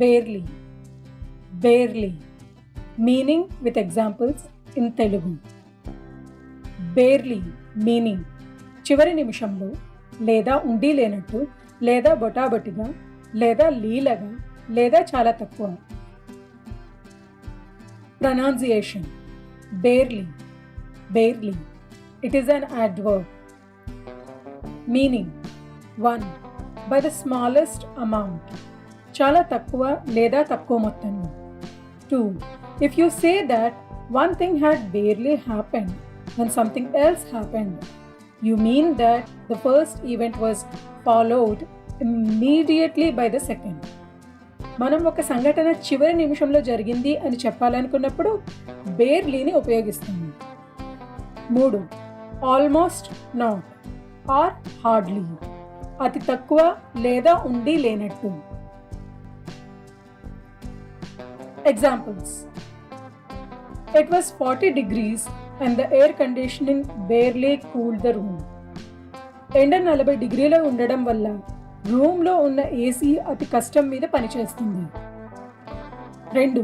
Barely barely meaning with examples in Telugu barely meaning చివరి నిమిషంలో లేదా ఉండి లేనట్టు లేదా బొటాబొటిగా లేదా లీలగా లేదా చాలా తక్కువ. Pronunciation barely barely it is an adverb. Meaning one by the smallest amount చాలా తక్కువ లేదా తక్కువ మొత్తంలో two if you say that one thing had barely happened and something else happened, you mean that the first event was followed immediately by the second మనం ఒక సంఘటన చివరి నిమిషంలో జరిగింది అని చెప్పాలనుకున్నప్పుడు బేర్లీని ఉపయోగిస్తాము మూడు ఆల్మోస్ట్ నాట్ ఆర్ హార్డ్లీ అతి తక్కువ లేదా ఉండి లేనట్టు. Examples It was forty degrees and the air conditioning barely cool the room ఎండ నలభై డిగ్రీలో ఉండడం వల్ల రూమ్లో ఉన్న ఏసీ అతి కష్టం మీద పనిచేస్తుంది. రెండు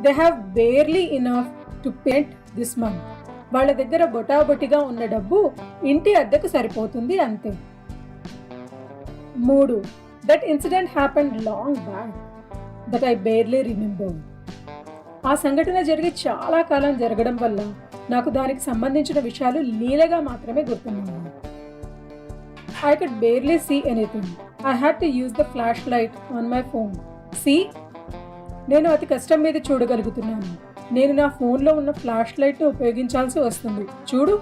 they have barely enough to paint this month వాళ్ళ దగ్గర బొటాబొటిగా ఉన్న డబ్బు ఇంటి అద్దెకు సరిపోతుంది అంతే. మూడు that incident happened long back that I barely remember ఆ సంఘటన జరిగి చాలా కాలం జరగడం వల్ల నాకు దానికి సంబంధించిన విషయాలు లీలగా మాత్రమే గుర్తున్నాను I could barely see anything I had to use the flash light on my phone see నేను అతి కష్టం మీద చూడగలుగుతున్నాను. నేను నా ఫోన్లో ఉన్న ఫ్లాష్ లైట్ను ఉపయోగించాల్సి వస్తుంది. చూడు.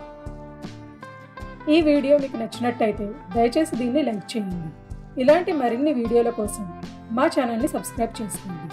ఈ వీడియో మీకు నచ్చినట్టయితే దయచేసి దీన్ని లైక్ చేయండి. ఇలాంటి మరిన్ని వీడియోల కోసం మా ఛానల్ని సబ్స్క్రైబ్ చేసుకోండి.